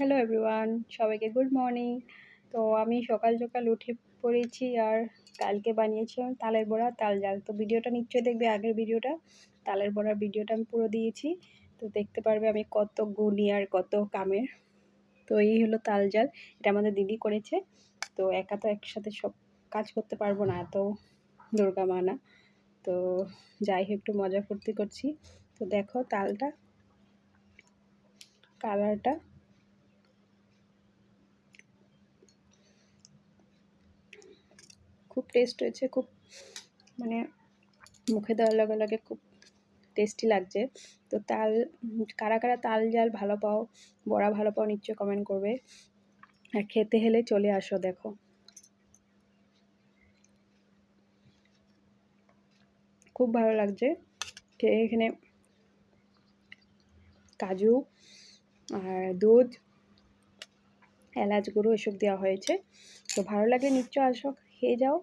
Hello everyone সবাইকে good morning তো আমি সকাল সকাল উঠে পড়েছি আর কালকে বানিয়েছিলাম, তালের বড়া, তাল জাল তো ভিডিওটা নিশ্চয়ই দেখবে, আগের ভিডিওটা। তালের বড়ার ভিডিওটা আমি পুরো দিয়েছি। তো দেখতে পারবে আমি কত গুণী আর কত কামের। তো এই হলো তাল জাল এটা আমাদের দিদি করেছে। তো একা তো একসাথে সব কাজ করতে পারব না, এত দুর্গা মা না তো যাই হোক, একটু মজা ফুর্তি করছি। তো দেখো তালটা, কালারটা। খুব টেস্ট হয়েছে, খুব মানে মুখে দেওয়ার লগে লগে খুব টেস্টি লাগছে। তো তাল, কারা কারা তাল জাল ভালো পাও, বড়া ভালো পাও নিশ্চয় কমেন্ট করবে। আর খেতে হলে চলে আসো, দেখো। খুব ভালো লাগছে। এখানে কাজু আর দুধ এলাচ গুঁড়ো এসব দেওয়া হয়েছে। তো ভালো লাগলে নিশ্চয় আসো খেয়ে যাও।